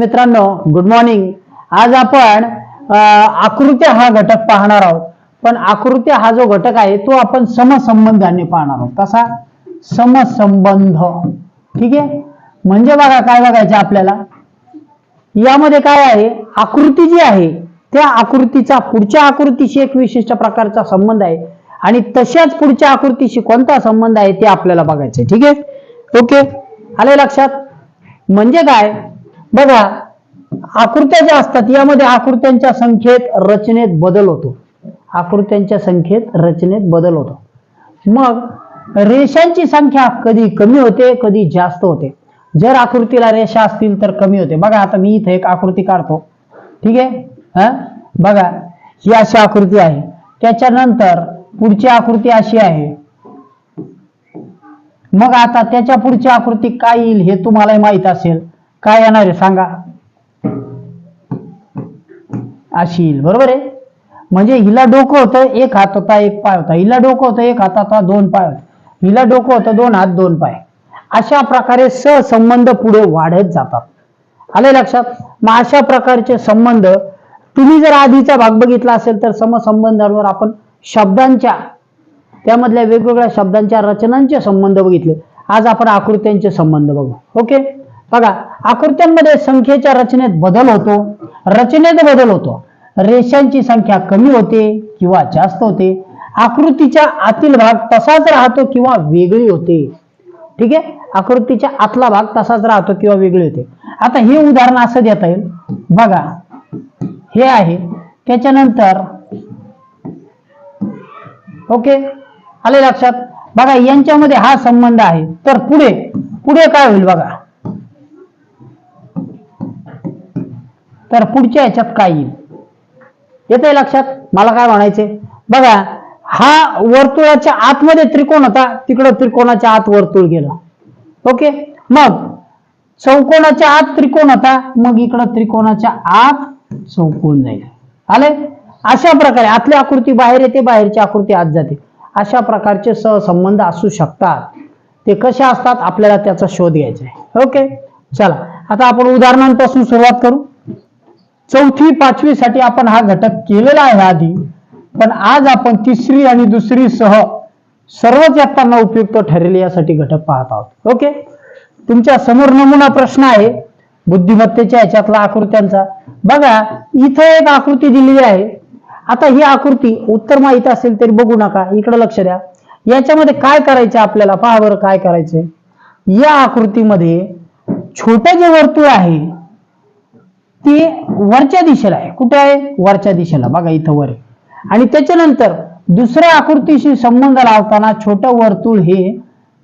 मित्रांनो good morning आज आपण आकृत्या हा घटक पाहणार आहोत. पण आकृत्या हा जो घटक आहे तो आपण समसंबंधाने पाहणार आहोत. कसा? समसंबंध. ठीक आहे? म्हणजे बघा काय बघायचं आपल्याला? यामध्ये काय आहे? आकृती जी आहे त्या आकृतीचा पुढच्या आकृतीशी एक विशिष्ट प्रकारचा संबंध आहे. आणि तशाच पुढच्या आकृतीशी कोणता संबंध आहे ते आपल्याला बघायचं ठीक आहे? ओके? आले लक्षात? म्हणजे काय? बघा आकृत्या ज्या असतात यामध्ये आकृत्यांच्या संख्येत रचनेत बदल होतो. आकृत्यांच्या संख्येत रचनेत बदल होतो. मग रेषांची संख्या कधी कमी होते कधी जास्त होते. जर आकृतीला रेषा असतील तर कमी होते. बघा आता मी इथे एक आकृती काढतो. ठीक आहे? हा? बघा ही अशी आकृती आहे. त्याच्यानंतर पुढची आकृती अशी आहे. मग आता त्याच्या पुढची आकृती काय येईल हे तुम्हाला माहीत असेल. काय येणार आहे सांगा. अशी येईल बरोबर आहे? म्हणजे हिला डोकं होतं एक हात होता एक पाय होता. हिला डोकं होतं एक हात होता दोन पाय होता. हिला डोकं होतं दोन हात दोन पाय. अशा प्रकारे सहसंबंध पुढे वाढत जातात. आले लक्षात? मग अशा प्रकारचे संबंध तुम्ही जर आधीचा भाग बघितला असेल तर समसंबंधांवर आपण शब्दांच्या त्यामधल्या वेगवेगळ्या शब्दांच्या रचनांचे संबंध बघितले. आज आपण आकृत्यांचे संबंध बघू. ओके? बघा आकृत्यांमध्ये संख्येच्या रचनेत बदल होतो. रचनेत बदल होतो. रेषांची संख्या कमी होते किंवा जास्त होते. आकृतीच्या आतील भाग तसाच राहतो किंवा वेगळी होते. ठीक आहे? आकृतीच्या आतला भाग तसाच राहतो किंवा वेगळी होते. आता हे उदाहरण असं देता येईल. बघा हे आहे. त्याच्यानंतर ओके? आले लक्षात? बघा यांच्यामध्ये हा संबंध आहे. तर पुढे पुढे काय होईल बघा? तर पुढच्या ह्याच्यात काय येईल? येते लक्षात? मला काय म्हणायचे बघा हा वर्तुळाच्या आतमध्ये त्रिकोण होता तिकडं त्रिकोणाच्या आत वर्तुळ गेला. ओके? मग चौकोनाच्या आत त्रिकोण होता मग इकडं त्रिकोणाच्या आत चौकोन जाईल. आले अशा प्रकारे आतली आकृती बाहेर येते बाहेरची आकृती आत जाते. अशा प्रकारचे सहसंबंध असू शकतात. ते कसे असतात? आपल्याला त्याचा शोध घ्यायचा आहे. ओके? चला आता आपण उदाहरणांपासून सुरुवात करू. चौथी पाचवी साठी आपण हा घटक केलेला आहे आधी. पण आज आपण तिसरी आणि दुसरी सह सर्वच इयत्तांना उपयुक्त ठरेल यासाठी घटक पाहत आहोत. ओके? तुमच्यासमोर नमुना प्रश्न आहे. बुद्धिमत्तेच्या ह्याच्यातला आकृत्यांचा बघा इथं एक आकृती दिलेली आहे. आता ही आकृती उत्तर माहीत असेल तरी बघू नका. इकडे लक्ष द्या. याच्यामध्ये काय करायचं आपल्याला? पहा बरं काय करायचंय. या आकृतीमध्ये छोटं जे वर्तुळ आहे ते वरच्या दिशेला आहे. कुठे आहे? वरच्या दिशेला. बघा इथं वर आहे. आणि त्याच्यानंतर दुसऱ्या आकृतीशी संबंध लावताना छोटं वर्तुळ हे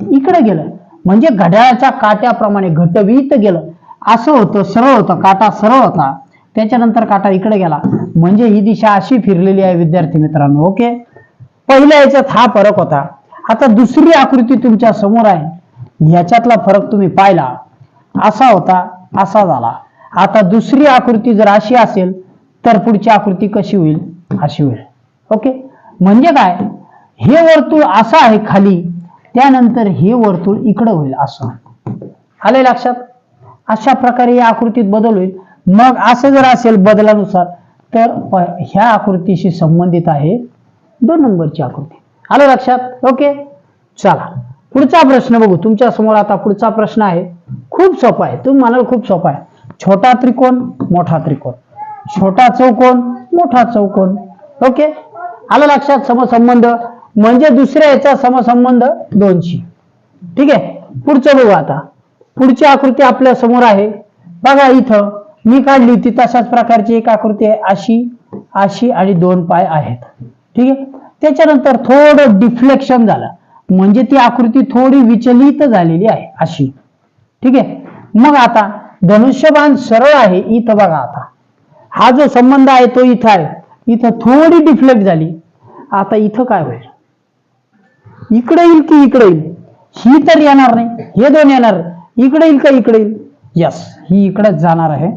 इकडे गेलं. म्हणजे घड्याळाच्या काट्याप्रमाणे घटवीत गेलं. असं होतं सरळ होतं. काटा सरळ होता. त्याच्यानंतर काटा इकडे गेला. म्हणजे ही दिशा अशी फिरलेली आहे विद्यार्थी मित्रांनो. ओके? पहिल्या याच्यात हा फरक होता. आता दुसरी आकृती तुमच्यासमोर आहे. ह्याच्यातला फरक तुम्ही पाहिला. असा होता असा झाला. आता दुसरी आकृती जर अशी असेल तर पुढची आकृती कशी होईल? अशी होईल. ओके? म्हणजे काय? हे वर्तुळ असं आहे खाली त्यानंतर हे वर्तुळ इकडं होईल असं. आले लक्षात? अशा प्रकारे या आकृतीत बदल होईल. मग असं जर असेल बदलानुसार तर ह्या आकृतीशी संबंधित आहे दोन नंबरची आकृती. आलं लक्षात? ओके? चला. पुढचा प्रश्न बघू. तुमच्यासमोर आता पुढचा प्रश्न आहे. खूप सोपा आहे. तुम्ही म्हणाल खूप सोपा आहे. छोटा त्रिकोण मोठा त्रिकोण. छोटा चौकोन मोठा चौकोन ओके? आलं लक्षात? समसंबंध. म्हणजे दुसऱ्या याचा समसंबंध दोनशी. ठीक आहे? पुढचं बघू आता. पुढची आकृती आपल्यासमोर आहे. बघा इथं. मी काढली होती तशाच प्रकारची एक आकृती आहे. अशी अशी आणि दोन पाय आहेत. ठीक आहे? त्याच्यानंतर थोडं डिफ्लेक्शन झालं. म्हणजे ती आकृती थोडी विचलित झालेली आहे अशी. ठीक आहे? मग आता धनुष्यबाण सरळ आहे इथं बघा आता. हा जो संबंध आहे तो इथं आहे. इथं थोडी डिफ्लेक्ट झाली. आता इथं काय होईल? इकडे येईल की इकडे येईल? ही तर येणार नाही. हे दोन येणार. इकडे येईल का इकडे येईल? यस ही इकडेच जाणार आहे.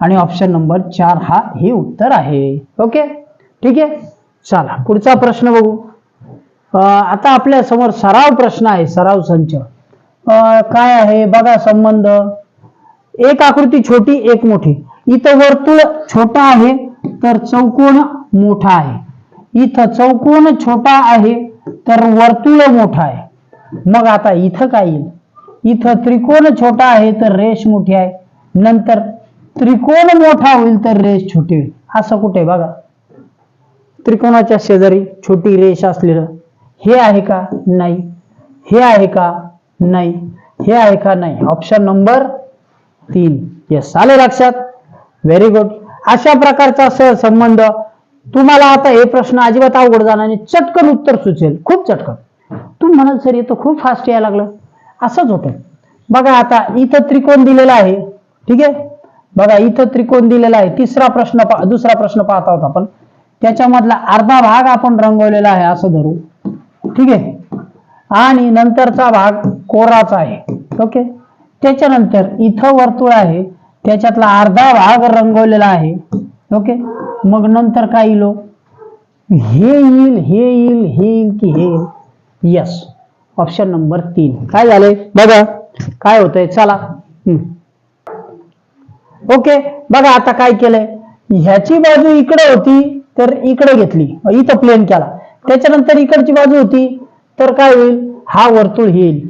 आणि ऑप्शन नंबर चार हा हे उत्तर आहे. ओके ठीक आहे? चला पुढचा प्रश्न बघू. आता आपल्यासमोर सराव प्रश्न आहे सराव संच. अं, काय आहे? बघा संबंध. एक आकृती छोटी एक मोठी. इथं वर्तुळ छोटा आहे तर चौकोन मोठा आहे. इथं चौकोन छोटा आहे तर वर्तुळ मोठा आहे. मग आता इथं काय येईल? इथं त्रिकोण छोटा आहे तर रेष मोठी आहे. नंतर त्रिकोण मोठा होईल तर रेष छोटी होईल. असं कुठे आहे बघा? त्रिकोणाच्या शेजारी छोटी रेष असलेलं. हे आहे का? नाही. हे आहे का? नाही. हे आहे का? नाही. ऑप्शन नंबर तीन. येस आले लक्षात? व्हेरी गुड अशा प्रकारचा सहसंबंध तुम्हाला आता हे प्रश्न अजिबात अवघड जाणार आणि चटकन उत्तर सुचेल. खूप चटकन. तू म्हणाल सर हे तर खूप फास्ट यायला लागलं. असंच होतं. बघा आता इथं त्रिकोण दिलेला आहे. ठीक आहे? बघा इथं त्रिकोण दिलेला आहे. तिसरा प्रश्न पा- दुसरा प्रश्न पाहत आहोत आपण. त्याच्यामधला अर्धा भाग आपण रंगवलेला आहे असं धरू. ठीक आहे? आणि नंतरचा भाग कोराचा आहे. ओके? त्याच्यानंतर इथं वर्तुळ आहे. त्याच्यातला अर्धा भाग रंगवलेला आहे. ओके? मग नंतर काय येईल हो? हे? येईल हे येईल हे येईल की हे येईल? यस ऑप्शन नंबर तीन. काय झालंय बघा. काय होतंय? चला. हम्म. ओके? बघा आता काय केलंय. ह्याची बाजू इकडे होती तर इकडे घेतली. इथं प्लेन केला. त्याच्यानंतर इकडची बाजू होती तर काय होईल? हा वर्तुळ येईल.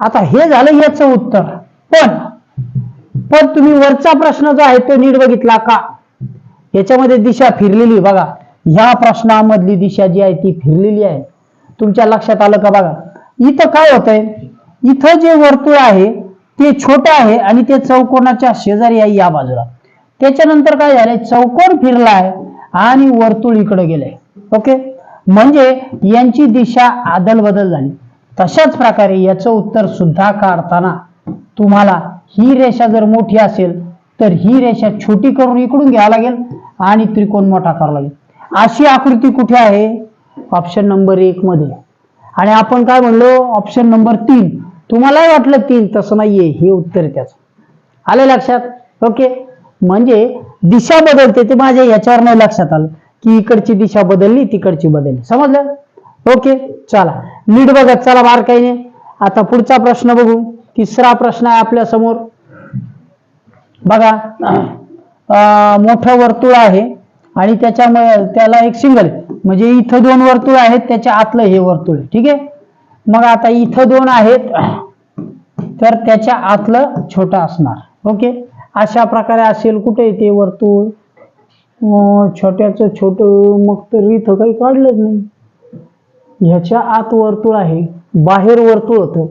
आता हे झालं याचं उत्तर. पण पण तुम्ही वरचा प्रश्न जो आहे तो नीट बघितला का? याच्यामध्ये दिशा फिरलेली बघा. ह्या प्रश्नामधली दिशा जी आहे ती फिरलेली आहे. तुमच्या लक्षात आलं का बघा? इथं काय होतंय? इथं जे वर्तुळ आहे ते छोटं आहे आणि ते चौकोनाच्या शेजारी आहे या बाजूला. त्याच्यानंतर काय झालंय? चौकोन फिरलाय आणि वर्तुळ इकडे गेलंय. ओके? म्हणजे यांची दिशा आदल बदल झाली. तशाच प्रकारे याचं उत्तर सुद्धा काढताना तुम्हाला ही रेषा जर मोठी असेल तर ही रेषा छोटी करून इकडून घ्यावं लागेल आणि त्रिकोण मोठा करावा लागेल. अशी आकृती कुठे आहे? ऑप्शन नंबर एक मध्ये. आणि आपण काय म्हणलो? ऑप्शन नंबर तीन. तुम्हालाही वाटलं तीन तसं नाहीये. हे उत्तर त्याचं. आलं लक्षात? ओके म्हणजे दिशा बदलते ते माझ्या याच्यावर नाही लक्षात आलं की इकडची दिशा बदलली तिकडची बदलली. समजलं? ओके चला. नीट बघत चला बारकाईने आता पुढचा प्रश्न बघू. तिसरा प्रश्न आहे आपल्यासमोर. बघा मोठं वर्तुळ आहे आणि त्याच्यामुळे त्याला एक सिंगल म्हणजे इथं दोन वर्तुळ आहेत त्याच्या आतलं हे वर्तुळ ठीक आहे? मग आता इथं दोन आहेत तर त्याच्या आतलं छोटं असणार. ओके? अशा प्रकारे असेल कुठे ते वर्तुळ? छोट्याचं छोट मग तर इथं काही काढलंच नाही. ह्याच्या आत वर्तुळ आहे. बाहेर वर्तुळ होतं.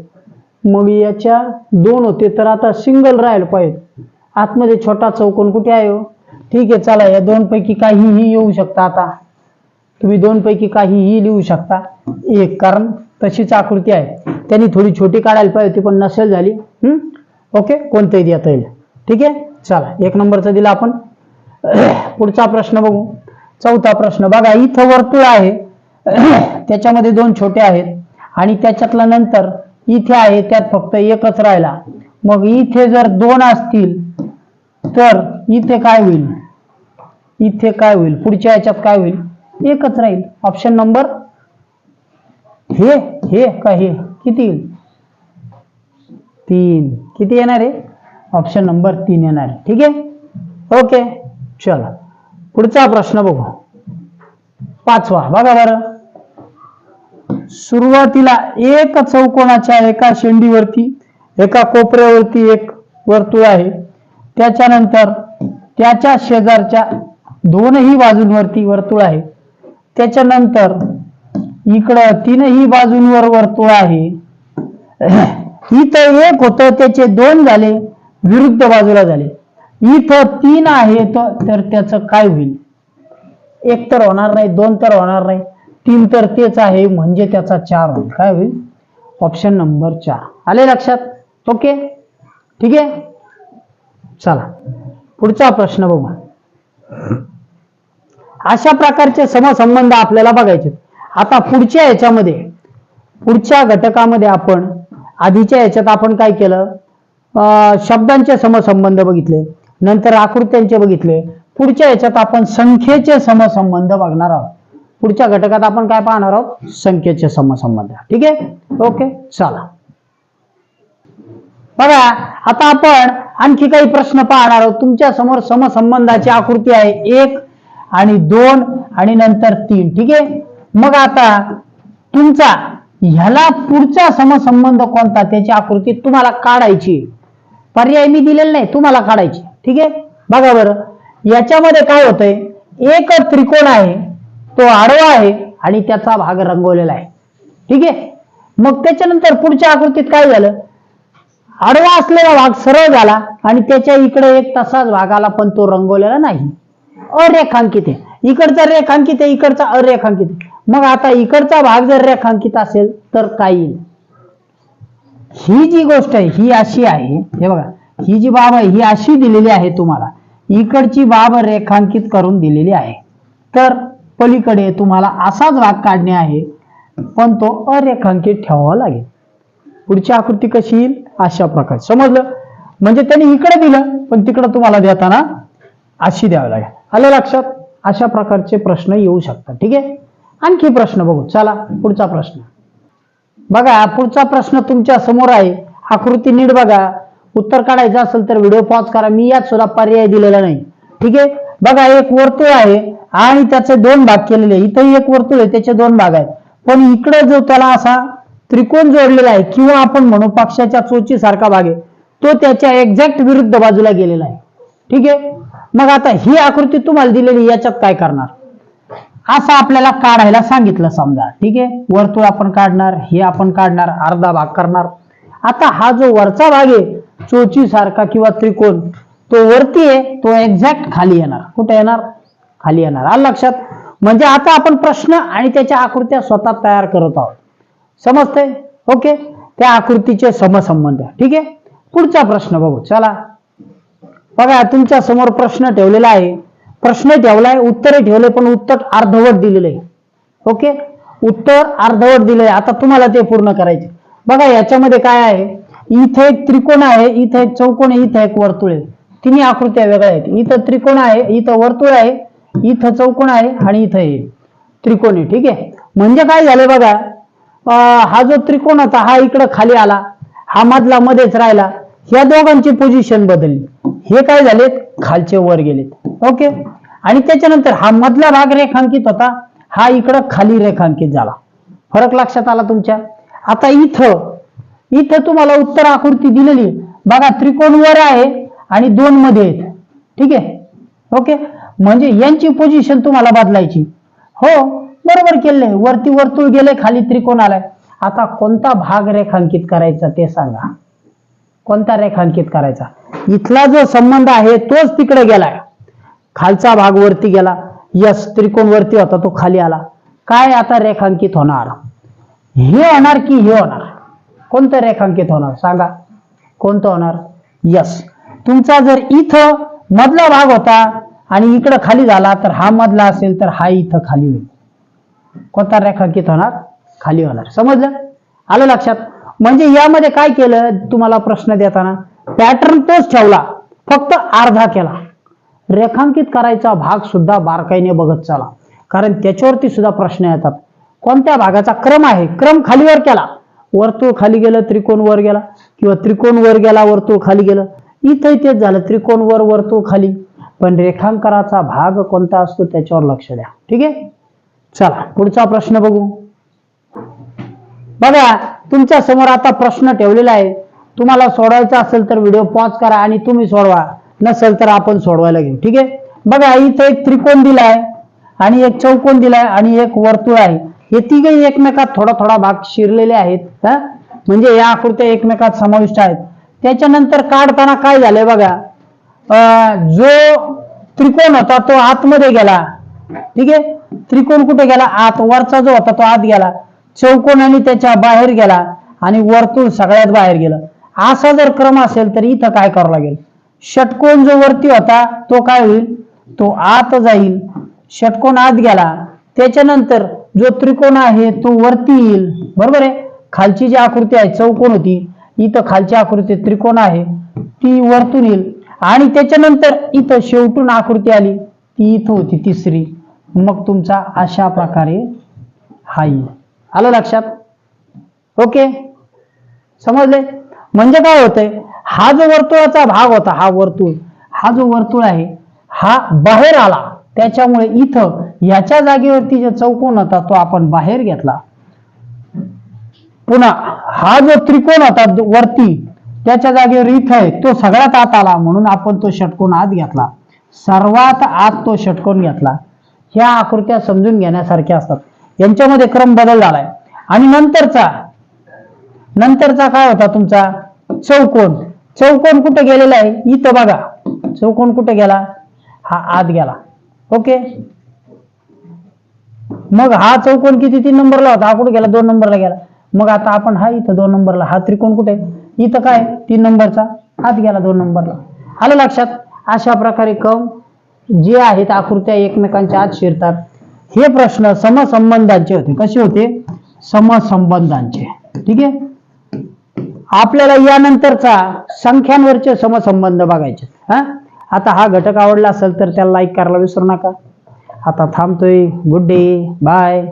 मग याच्या दोन होते तर आता सिंगल राहायला पाहिजे. आतमध्ये छोटा चौकोन कुठे आहे हो? ठीक आहे चला या दोन पैकी काहीही येऊ शकता आता. तुम्ही दोन पैकी काहीही लिहू शकता. एक कारण तशीच आकृती आहे. त्यांनी थोडी छोटी काढायला पाहिजे होती पण नसेल झाली. हम्म? ओके कोणतंही देता येईल. ठीक आहे? चला एक नंबरचा दिला आपण. पुढचा प्रश्न बघू. चौथा प्रश्न. बघा इथं वर्तुळ आहे. त्याच्यामध्ये दोन छोटे आहेत. आणि त्याच्यातला नंतर इथे आहे त्यात फक्त एकच राहिला. मग इथे जर दोन असतील तर इथे काय होईल? इथे काय होईल? पुढच्या याच्यात काय होईल? एकच राहील. ऑप्शन नंबर हे हे का हे? किती येईल? तीन. किती येणार आहे? ऑप्शन नंबर तीन येणार आहे. ठीक आहे? ओके चला. पुढचा प्रश्न बघू. पाचवा. बघा बरं. सुरुवातीला एक चौकोनाच्या एका शेंडीवरती एका कोपऱ्यावरती एक वर्तुळ आहे. त्याच्यानंतर त्याच्या शेजारच्या दोनही बाजूंवरती वर्तुळ आहे. त्याच्यानंतर इकडं तीनही बाजूंवर वर्तुळ आहे. इथं एक होतं त्याचे दोन झाले विरुद्ध बाजूला झाले. इथं तीन आहे तर त्याचं काय होईल? एक तर होणार नाही दोन तर होणार नाही. तीन तर तेच आहे म्हणजे त्याचा चार होईल. काय होईल? ऑप्शन नंबर चार. आले लक्षात? ओके ठीक आहे? चला. पुढचा प्रश्न बघू. अशा प्रकारचे समसंबंध आपल्याला बघायचे आता पुढच्या याच्यामध्ये पुढच्या घटकामध्ये आपण आधीच्या याच्यात आपण काय केलं? अं, शब्दांचे समसंबंध बघितले नंतर आकृत्यांचे बघितले. पुढच्या याच्यात आपण संख्येचे समसंबंध बघणार आहोत. पुढच्या घटकात आपण काय पाहणार आहोत? संख्येचे समसंबंध. ठीक आहे? ओके चला. बघा आता आपण आणखी काही प्रश्न पाहणार आहोत. तुमच्यासमोर समसंबंधाची आकृती आहे एक आणि दोन आणि नंतर तीन. ठीक आहे? मग आता तुमचा ह्याला पुढचा समसंबंध कोणता? त्याची आकृती तुम्हाला काढायची. पर्याय मी दिलेला नाही तुम्हाला काढायची. ठीक आहे? बघा बरं. याच्यामध्ये काय होतंय? एक त्रिकोण आहे. तो आडवा आहे आणि त्याचा भाग रंगवलेला आहे. ठीक आहे? मग त्याच्यानंतर पुढच्या आकृतीत काय झालं? आडवा असलेला भाग सरळ झाला आणि त्याच्या इकडे एक तसाच भाग आला पण तो रंगवलेला नाही. अरेखांकित आहे. इकडचा रेखांकित आहे इकडचा अरेखांकित मग आता इकडचा भाग जर रेखांकित असेल तर काय येईल? ही जी गोष्ट आहे ही अशी आहे हे बघा ही जी बाब आहे ही अशी दिलेली आहे तुम्हाला. इकडची बाब रेखांकित करून दिलेली आहे. तर पलीकडे तुम्हाला असाच भाग काढणे आहे पण तो अरेखांकित ठेवावा लागेल. पुढची आकृती कशी येईल? अशा प्रकारे. समजलं? म्हणजे त्यांनी इकडे दिलं पण तिकडं तुम्हाला देताना अशी द्यावी लागेल. आलं लक्षात? अशा प्रकारचे प्रश्न येऊ शकतात. ठीक आहे? आणखी प्रश्न बघू. चला पुढचा प्रश्न. बघा पुढचा प्रश्न तुमच्यासमोर आहे. आकृती नीट बघा. उत्तर काढायचं असेल तर व्हिडिओ पॉज करा. मी यात सुद्धा पर्याय दिलेला नाही. ठीक आहे? बघा एक वर्तुळ आहे आणि त्याचे दोन भाग केलेले इथंही एक वर्तुळ आहे त्याचे दोन भाग आहेत. पण इकडे जो त्याला असा त्रिकोण जोडलेला आहे किंवा आपण म्हणू पक्षाच्या चोची सारखा भाग आहे तो त्याच्या एक्झॅक्ट विरुद्ध बाजूला गेलेला आहे. ठीक आहे? मग आता ही आकृती तुम्हाला दिलेली याच्यात काय करणार? असं आपल्याला काढायला सांगितलं समजा. ठीक आहे? वर्तुळ आपण काढणार हे आपण काढणार अर्धा भाग करणार. आता हा जो वरचा भाग आहे चोची सारखा किंवा त्रिकोण तो वरती आहे तो एक्झॅक्ट खाली येणार. कुठे येणार? खाली येणार. आलं लक्षात? म्हणजे आता आपण प्रश्न आणि त्याच्या आकृत्या स्वतः तयार करत आहोत. समजतंय? ओके? त्या आकृतीचे समसंबंध. ठीक आहे? पुढचा प्रश्न बघू. चला. बघा तुमच्यासमोर प्रश्न ठेवलेला आहे. प्रश्न ठेवलाय उत्तरे ठेवले पण उत्तर अर्धवट दिलेलं आहे. ओके? उत्तर अर्धवट दिलंय. आता तुम्हाला ते पूर्ण करायचे. बघा याच्यामध्ये काय आहे? इथे एक त्रिकोण आहे इथे एक चौकोन आहे इथे एक वर्तुळ आहे. तिन्ही आकृत्या वेगळ्या आहेत. इथं त्रिकोण आहे इथं वर्तुळ आहे इथं चौकोन आहे आणि इथं हे त्रिकोण आहे ठीक आहे? म्हणजे काय झालं बघा हा जो त्रिकोण होता हा इकडं खाली आला हा मधला मध्येच राहिला या दोघांची पोझिशन बदलली. हे काय झालेत? खालचे वर गेलेत. ओके? आणि त्याच्यानंतर हा मधला भाग रेखांकित होता हा इकडं खाली रेखांकित झाला. फरक लक्षात आला तुमच्या? आता इथं इथं तुम्हाला उत्तर आकृती दिलेली. बघा त्रिकोण वर आहे आणि दोन मध्ये आहेत ठीक आहे? ओके म्हणजे यांची पोझिशन तुम्हाला बदलायची. हो बरोबर केले वरती वर्तुळ गेले खाली त्रिकोण आलाय. आता कोणता भाग रेखांकित करायचा ते सांगा. कोणता रेखांकित करायचा? इथला जो संबंध आहे तोच तिकडे गेलाय. खालचा भाग वरती गेला. यस त्रिकोण वरती होता तो खाली आला. काय आता रेखांकित होणार? हे होणार की हे होणार? कोणतं रेखांकित होणार? सांगा. कोणतं होणार? यस. तुमचा जर इथं मधला भाग होता आणि इकडं खाली झाला तर हा मधला असेल तर हा इथं खाली होईल. कोणता रेखांकित होणार? खाली होणार. समजलं? आलं लक्षात? म्हणजे यामध्ये काय केलं? तुम्हाला प्रश्न देताना पॅटर्न तोच ठेवला. फक्त अर्धा केला. रेखांकित करायचा भाग सुद्धा बारकाईने बघत चला. कारण त्याच्यावरती सुद्धा प्रश्न येतात. कोणत्या भागाचा क्रम आहे? क्रम खालीवर केला. वर्तुळ खाली गेलं त्रिकोण वर गेला. किंवा त्रिकोण वर गेला वर्तुळ खाली गेलं. इथे तेच झालं त्रिकोण वर वर्तुळ खाली. पण रेखांकनाचा भाग कोणता असतो त्याच्यावर लक्ष द्या. ठीक आहे? चला पुढचा प्रश्न बघू. बघा तुमच्यासमोर आता प्रश्न ठेवलेला आहे. तुम्हाला सोडवायचा असेल तर व्हिडिओ पॉज करा आणि तुम्ही सोडवा. नसेल तर आपण सोडवायला घेऊ. ठीक आहे? बघा इथे एक त्रिकोण दिलाय आणि एक चौकोन दिलाय आणि एक वर्तुळ आहे. हे तिघे एकमेकात थोडा थोडा भाग शिरलेले आहेत म्हणजे या आकृत्या एकमेकात समाविष्ट आहेत. त्याच्यानंतर काढताना काय झालंय बघा? अं, जो त्रिकोण होता तो आतमध्ये गेला. ठीक आहे? त्रिकोण कुठे गेला? आत वरचा जो होता तो आत गेला. चौकोन आणि त्याच्या बाहेर गेला आणि वर्तुळ सगळ्यात बाहेर गेलं. असा जर क्रम असेल तर इथं काय करावं लागेल? षटकोन जो वरती होता तो काय होईल? तो आत जाईल. षटकोन आत गेला. त्याच्यानंतर जो त्रिकोण आहे तो वरती येईल. बरोबर आहे? खालची जी आकृती आहे चौकोन होती इथं खालच्या आकृती त्रिकोण आहे. ती वरतून येईल. आणि त्याच्यानंतर इथं शेवटून आकृती आली. ती इथं होती तिसरी. मग तुमचा अशा प्रकारे हा येईल. आलं लक्षात? ओके? समजले? म्हणजे काय होतंय? हा जो वर्तुळाचा भाग होता हा वर्तुळ हा जो वर्तुळ आहे हा बाहेर आला. त्याच्यामुळे इथं याच्या जागेवरती जो चौकोन होता तो आपण बाहेर घेतला. पुन्हा हा जो त्रिकोण होता वरती त्याच्या जागेवर इथं आहे तो सगळ्यात आत आला म्हणून आपण तो षटकोन आत घेतला. सर्वात आत तो षटकोन घेतला. ह्या आकृत्या समजून घेण्यासारख्या असतात. यांच्यामध्ये क्रम बदल झालाय. आणि नंतरचा नंतरचा काय होता तुमचा? चौकोन. चौकोन कुठे गेलेला आहे? इथं बघा. चौकोन कुठे गेला? हा आत गेला. ओके? मग हा चौकोन किती? तीन नंबरला होता. हा कुठे गेला? दोन नंबरला गेला. मग आता आपण हा इथं दोन नंबरला हा त्रिकोण कुठे? इथं काय? तीन नंबरचा. आत गेला दोन नंबरला. आलं लक्षात? अशा प्रकारे कम जे आहेत आकृत्या एकमेकांच्या आत शिरतात. हे प्रश्न समसंबंधांचे होते. कसे होते? समसंबंधांचे. ठीक आहे? आपल्याला यानंतरचा संख्यांवरचे समसंबंध बघायचे. हा? आता हा घटक आवडला असेल तर त्याला लाईक करायला विसरू नका. आता थांबतोय. Good day bye